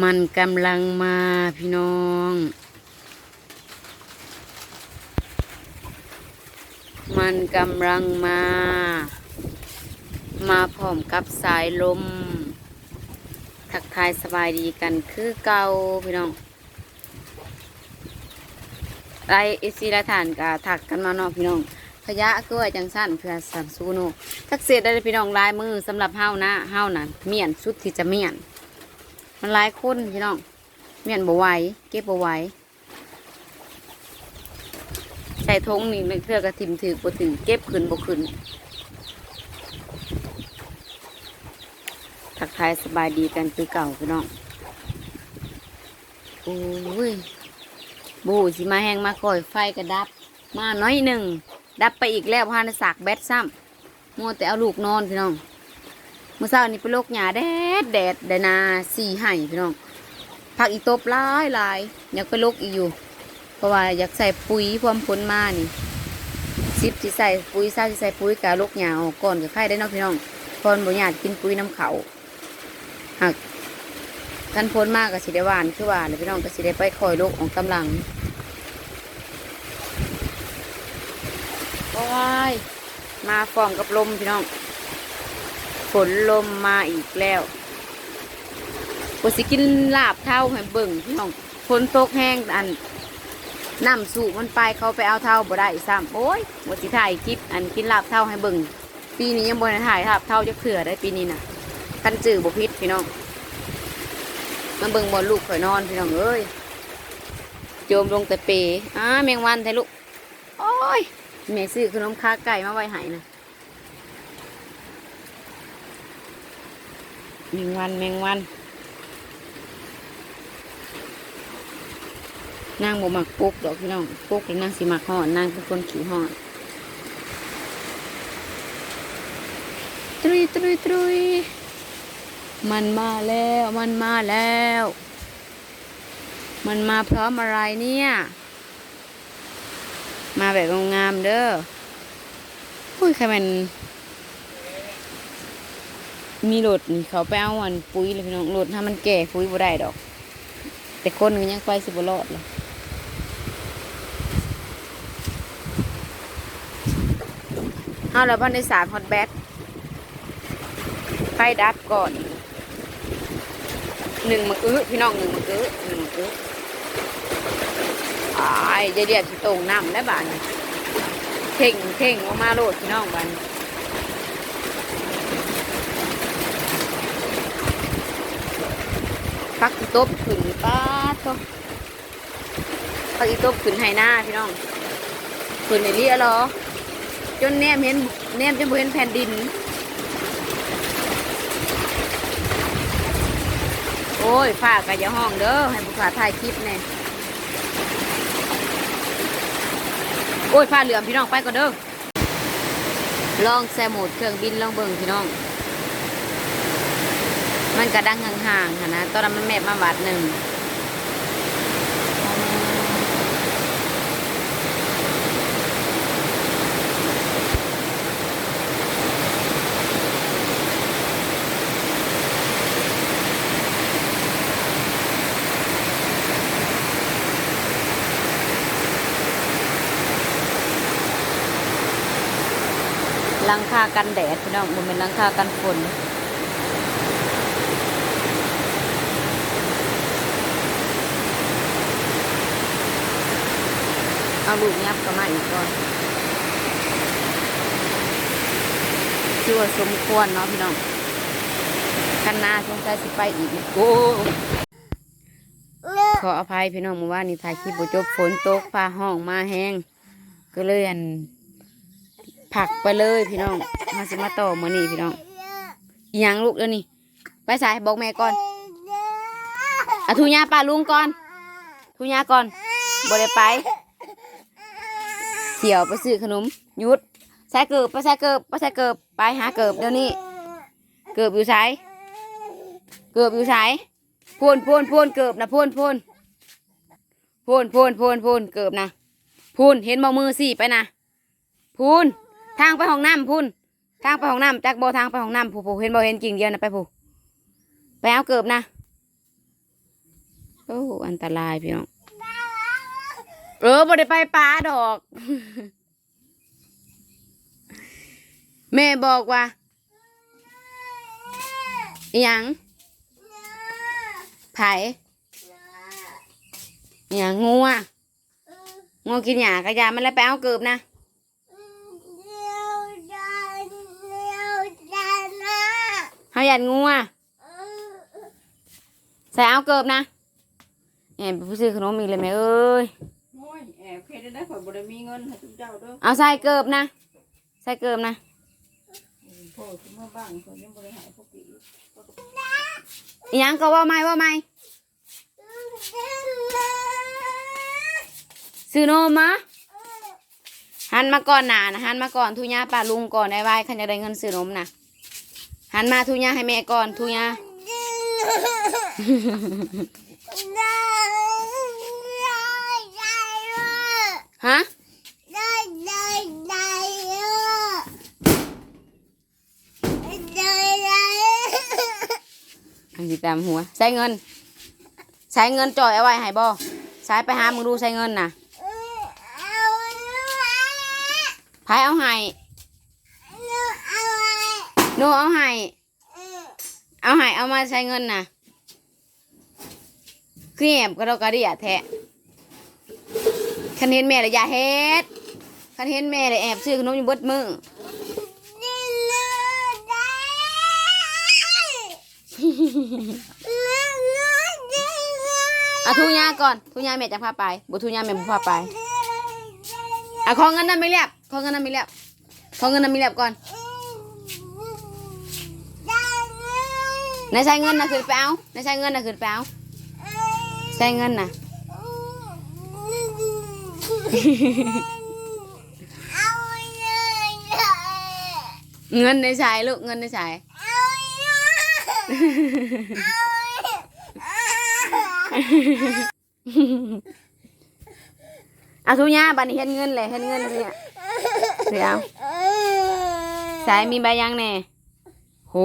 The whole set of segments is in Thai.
มันกำลังมาพี่น้อง มันกำลังมา มาพร้อมกับสายลม ทักทายสบายดีกันคือเก่าพี่น้องไอเอซีละฐานกะถักกันมาเนาะพี่น้องขยะก็ว่าจังสั้นเพื่อสันสูโนทักเศษได้พี่น้องลายมือสำหรับเฮานะเฮานะเมียนสุดที่จะเมียน มันหลายคนพี่น้องเมียนบ่ไหวเก็บบ่ไหวใส่ทงนี่เพื่อกระถิ่มถือบ่ถือเก็บขึ้นบ่ขึ้นทักทายสบายดีกันคือเก่าพี่น้องโอ้ยบูสิมาแห้งมาก่อยไฟกระดับ มาน้อยหนึ่งดับไปอีกแล้วพานสากแบตซ้ำมัวแต่เอาลูกนอนพี่น้อง มื่อเช้านี้ไปโลกหยาแดดแดดแดนาสี่ไห่พี่น้องผักอีตบลายลายอยากไปโลกอีกอยู่ เพราะว่าอยากใส่ปุ๋ยความพ้นมานี่ซิปที่ใส่ปุ๋ยเศร้าที่ใส่ปุ๋ยกะโลกหยาออกก่อนกับไข่ได้นาะพี่น้องพอนบ่อยากกินปุ๋ยน้ำเขาหากกันพ้นมากกับสิได้หวานคือหวานเลยพี่น้องก็สิได้ไปคอยโลกของกำลังโอ้ยมาฟองกับลมพี่น้อง ฝนลมมาอีกแล้วปสิกินลาบเท่าให้เบิ่งพี่น้องฝนตกแห้งอันน้ำสูบมันไปเขาไปเอาเท่าบ่ได้ซ้ำโอ้ยบสิถ่ายคลิปอันกินลาบเท่าให้เบิ่งปีนี้ยังบ่ได้ถ่ายลาบเท่าจะเผื่อได้ปีนี้น่ะกันจื้อบ่พิษพี่น้องมาเบิ่งบอลลูกข่อยนอนพี่น้องเอ้ยโจมลงแต่เปอ้าแมงวันแท้ลูกโอ้ยแม่ซื้อขนมค้าไก่มาไว้ให้นะ แมงวันแมงวัน นางบ่มักปุกดอกพี่น้องปุกแล้วนางสิมักห่อนนางเป็นคนขี้ห่อนตรุยตรุยตรุยมันมาแล้วมันมาแล้ว มันมาพร้อมอะไรเนี่ย มาแบบงามๆเด้ออุ้ยใครมัน มีรถนี่เขาไปเอาอันปุ๋ยเลยพี่น้องรถถ้ามันแก่ปุ๋ยบ่ได้ดอก แต่คนก็ยังไปสิบ่รอดเลยเอาแล้วพันในสารฮอตแบทไฟดับก่อนหนึ่งมะอื้อพี่น้องหนึ่งมะอื้อหนึ่งมะอื้ออ้ายเดียดสิตรงน้ำได้บ้านเข่งเข่งออกมาโลดพี่น้องบ้าน พักอีตบขึ้นป้าดโตพักอีตบขึ้นให้หน้าพี่น้องขึ้นในนี้เหรอจนแนมเห็นแนมจนบ่เห็นแผ่นดิน โอ้ยฝากะอย่าห้องเด้อให้ผู้ขาถ่ายคลิปแน่โอ้ยฝ้าเหลือมพี่น้องไปก่อนเด้อลองแซมโหมดเครื่องบินลองเบิ่งพี่น้อง มันกระดังห่างๆค่ะนะตอนนั้นมันแมบมาบาทหนึ่งหลังคากันแดดพี่น้องมันเป็นหลังคากันฝน เอาลูกยับก็มาอีกก่อนชื่อว่าสมควรเนาะพี่น้องกันนาสงสัยสิไปอีกนะโอ้ขออภัยพี่น้องเมื่อวานนี้ถ่ายคลิปบจบฝนตกฟ้าห้องมาแห้งก็เลยอันผักไปเลยพี่น้องมาสิมาต่อมือนี่พี่น้องอีหยังลูกเดี๋ยวนี้ไปสายบอกแม่ก่อนอะทุญาป้าลุงก่อนทุญาก่อนบ่ได้ไปเขี่ยวไปซื้อขนมยุดใส่เกิบไปใส่เกิบไปใส่เกิบไปหาเกิบเดี๋ยวนี้ เกิบอยู่ไสเกิบอยู่ไสพูนพูนพูนเกิบนะพูนพูนพูนพูนพูนพูนเกิบนะพูนเห็นมองมือสิไปนะพูนทางไปห้องน้ำพูนทางไปห้องน้ำจากบ่ทางไปห้องน้ำผู้ผู้เห็นบ่เห็นกิ่งเดียวนะไปผู้ไปเอาเกิบนะโอ้อันตรายพี่น้อง เออบ่ได้ไปป่าดอก แม่บอกว่าอหยังไผอหยังงูอะงูกินหยากระยามันแล้วไปเอาเกือบนะเฮาหยัดงูอะใส่เอาเกือบนะแอบไปผู้ซื้อขนมอีกเลยแม่เอ้ย โอ้ยแอบเคยได้ได้ข่อยบ่ได้มีเงินให้ทุกเจ้าเด้อเอาใส่เกือบนะใส่เกือบนะพ่อสิมาบ้านข่อยยังบ่ได้ให้พวกอีกอิหยังก็ว่าไม่ว่าไม่ซื้อนมมะหันมาก่อนหนานะหันมาก่อนทุญาป่าลุงก่อนได้ไว้ขันจะได้เงินซื้อนมนะหันมาทุญาให้แม่ก่อนทุญา ฮะอันที่ตามหัวใส่เงิน ใช้เงินจ่อยเอาไว้ให้บ่ใช้ไปหามึงดูใช้เงินน่ะไผเอาให้นูเอาให้เอาให้เอามาใช้เงินน่ะคือแอบกระดกกระเดียแท้ คันเห็นแม่เลยอย่าเฮ็ดคันเห็นแม่เลยแอบซื้อขนมอยู่เบดมือเอาทุญาก่อนทุญาแม่จะพาไปบุทุญาแม่บุพาไปเอาของเงินนั้นไม่เรียบของเงินนั้นไม่เรียบของเงินนั้นไม่เรียบก่อนในใช้เงินน่ะขึ้นไปเอาในใช้เงินน่ะขึ้นไปเอาใช้เงินน่ะ เงินในใช้ลูกเงินในใช้เอาทุญาบัดนี้เห็นเงินเลยเห็นเงินเนี่ยเดี๋ยวใส่มีใบยังแน่โห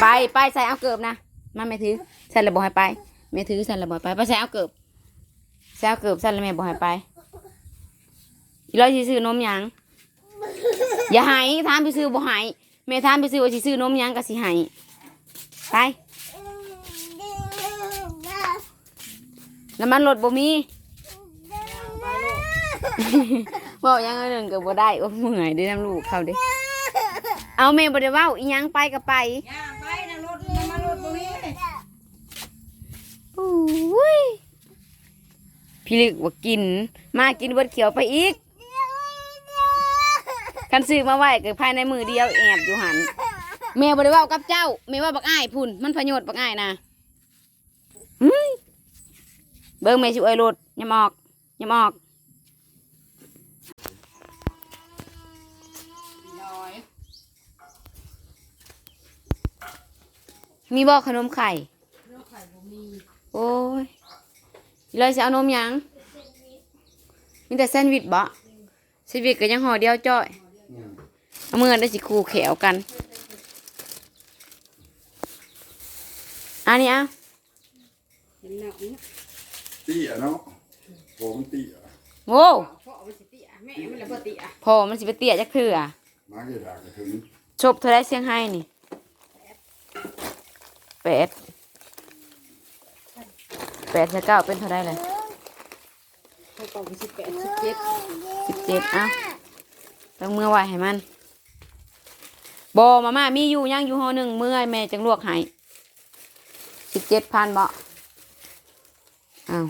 ไปไปใส่เอาเกือบนะมาไม่ถือใส่ระบอกให้ไปไม่ถือใส่ระบอกไปไปใส่เอาเกือบ ใส่เอาเกือบส่ระแม่บอกให้ไปอีร้อยสิซื้อนมหยังอย่าหายทานไปซื้อบ่หายแม่ทานไปซื้อว่าสิซื้อนมหยังก็สิหายไปน้ำมันรถบ่มีบอกยังอันหนึ่งก็บ่ได้โอ้เมื่อยได้น้ำลูกเขาเด้เอาแม่บ่ได้ว้าอีหยังไปก็ไปย่างไปนะรถน้ำมันรถบ่มีอุ้ย พี่ลึกว่ากิน มากินเบิดเขียวไปอีกคันซื้อมาไว้ก็ภายในมือเดียวแอบอยู่หันแม่บ่ได้เว้ากับเจ้าแม่ว่าบักอ้ายพุ่นมันพยศบักอ้ายนะหึเบิ่งแม่สิเอ้ยรถยามออกยามออกน้อยมีบ่ขนมไข่เรื่องไข่บ่มีโอ้ย เลยจะเอานมหยังมีแต่แซนด์วิชบ่แซนด์วิชก็ยังห่อเดียวจ้อยเอามือได้สิคูแขวกัน อันนี้เอะเห็นแล้วนี่เตี้ยเนาะผมเตี้ยโง่พ่อมันสิเตี้ยแม่มันละบ่เตี้ยพอมันสิไปเตี้ยจักเถื่อมาเกดากระถึงชบเธอได้เสียงให้นี่แปด แปดเธอเก้าเป็นเท่าไรเลยเขาก็สิบแปดสิบเจ็ดสิบเจ็ดเอ้าต้องเมื่อไหวให้มันบอมาม่ามีอยู่ยังอยู่หอหนึ่งเมื่อยแม่จังลวกให้สิบเจ็ดพันบ่อ้าว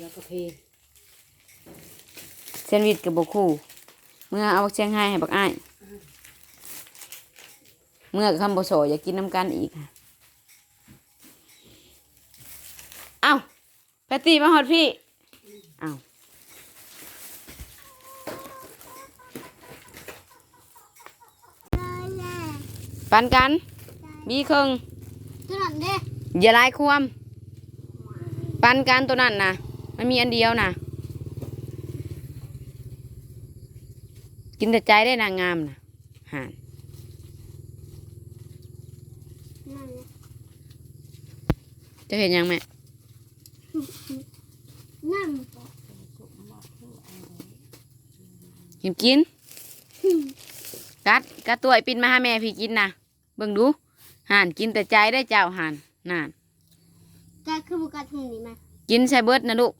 แล้วก็เพเซนวิชกับบคู่ เมื่อเอาเชียงไฮ้ให้บักอ้าย เมื่อคำบโสอยากกินน้ำกันอีกค่ะเอ้า แพตตี้มาฮอดพี่เอ้าปันกัน มีครึ่งตัวนั้นเด้อย่าลายควม ปันกันตัวนั้นนะมันมีอันเดียวนะกินแต่ใจได้นางงามนะหานนั่นจะเห็นยังแม่ นั่นกินกินกัดกัดตัวไอ้ปินมาหาแม่พี่กินนะเบิ่งดูห่านกินแต่ใจได้เจ้าห่านน่นกาคือบุกาทุ่งนี่มากินใส่เบิดนะลูก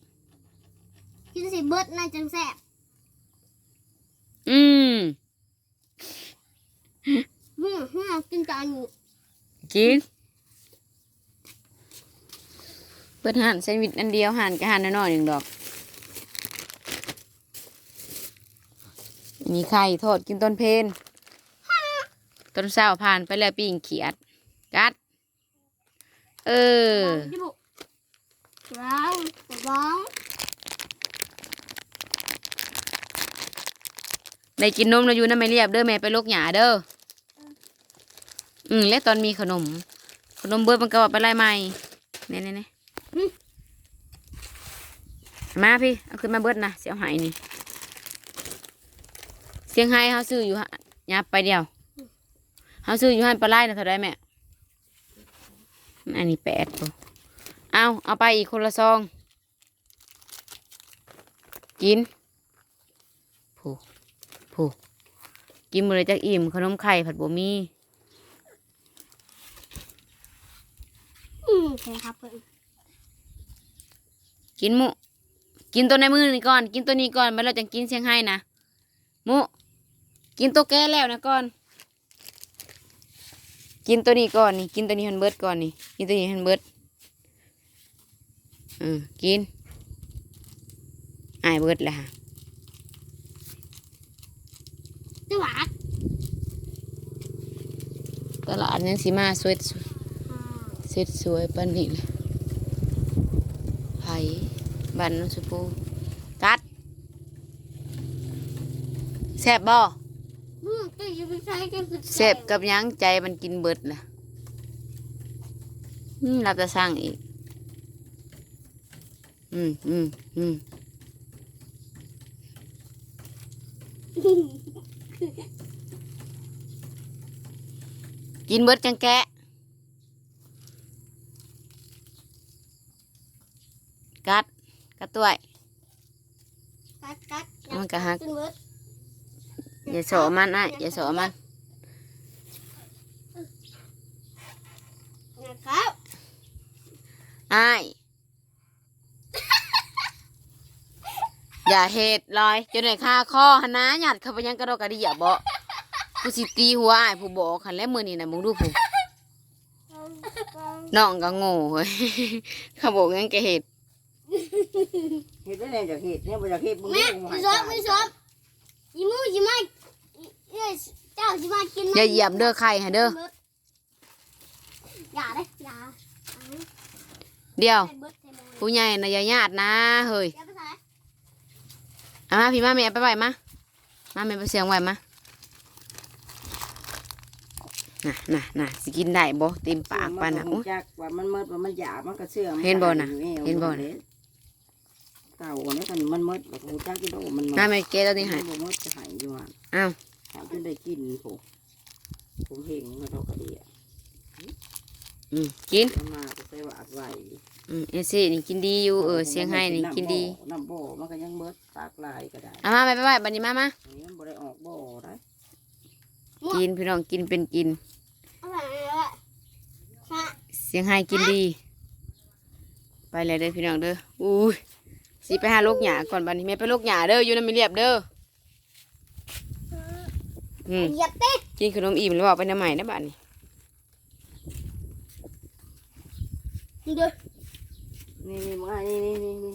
กินสิเบิดน่าจังแซ่บอืมฮึ่มฮึ่มกินจานนี้กิน เบิดห่านแซนด์วิชอันเดียวห่านกับห่านน้อยๆหนึ่งดอก มีไข่ทอดกินต้นเพนต้นเศร้าผ่านไปแล้วปิ้งเขียด กัด เออจิบุว้าวว้าวได้กินนมแล้วอยู่นั่นไม่เรียบเด้อแม่ไปลกหยาเด้อ อืมและตอนมีขนม ขนมเบิดมันก็ว่าไปไล่ใหม่เนี่ยเนี่ยเนี่ย มาพี่ เอาขึ้นมาเบิดนะเสียวหายนี่ เสียงไห้เขาซื้ออยู่ฮะยับไปเดียวเขาซื้ออยู่หันปลาไล่นะเท่าไรแม่ อันนี้แปดตัวเอาเอาไปอีกคนละซอง กินผูผูกินหมดเลยจากอิ่มขนมไข่ผัดบะหมี่อืมใช่ครับเพื่อนกินหมุ กินตัวในมือนี่ก่อน กินตัวนี้ก่อนมาเราจะกินเสียงไห้นะหมุกินตัวแก่แล้วนะก่อน กินตัวนี้ก่อนนี่ กินตัวนี้ฮันเบิร์ดก่อนนี่ กินตัวนี้ฮันเบิร์ดอืมกินอายเบิร์ดแหละฮะจังหวะตลาดยังสีมาสวยสวยสวยปานนี้เลยไผ่ บันน้องสุปูกัดแซ่บบ่อืมก็อยู่ไปใช้กันคือเสพกับหยังใจมันกินเบิดล่ะอืมรับจะสร้างอีก อืมอืมอืมกินเบิดจังแกะกัด กัดตัวไอ้กัดกัดมันก็หักกินเบิดอย่าโสมันอะอย่าโสมัน นะครับอ้ายอย่าเหตุลอยจนไหนค่าข้อหนนะหยัดเข้าไปยังกระดอกกระเดียบ่ผู้สิตีหัวอ้ายผู้บอกคันแล้วมือนี่นะมึงดูผู้น้องก็โง่เฮ้ยเขาบอกงั้นแกเหตุ เห็ดได้แน่จากเห็ดเนี่ยบ่จากเห็ดมึงแม่ดูไม่ชอบไม่ชอบยีมูยีมาเอ้ยเจ้ายีมากินอย่าเหยียบเด้อไข่ให้เด้ออย่าเด้ออย่าเดียวใส่เบิดใส่หมดผู้ใหญ่นะอย่าญาตินะเฮ้ยอย่าไปใส่เอามาพี่มาแม่ไปไหวมามาแม่ไปเสียงไหวมาน่ะน่ะน่ะสิกินได้บ่เต็มปากปานน่ะมัโอ้ยจักว่ามันมืดว่ามันหยาบมันก็เชื่อมเห็นบ่น่ะเห็นบ่น่ะ เก่าเนี่ยกันมันมืดแบบกูจักกินโดมันมาแม่เกตัวนี้ให้บ่มืดจะหายอยู่อะอ้าวหาจนได้กินผมผมเห็นกระดอกกระเดียอืมกินเอามาก็ใส่หวาดไว้อืมเอซี่นี่กินดีอยู่เออเสียงให้นี่กินดีน้ำบ่อมันก็ยังเบิดตากลายก็ได้เอามาไปไปไปบันนี้มามาอันนี้มันบ่ได้ออกบ่อได้กินพี่น้องกินเป็นกินเอาไปเลยค่ะเสียงให้กินดี ไปเลยเด้อพี่น้องเด้ออุ้ย สิไปหาลูกหยาก่อนบันนี้แม่ไปลูกหยาเด้ออยู่น้ำมีเรียบเด้ออืมเหยียบเต้กินขนมอิ่มแล้วบอกไปน้ำใหม่นะบัดนี้เด้อนี่นี่มานี่นี่นี่นี่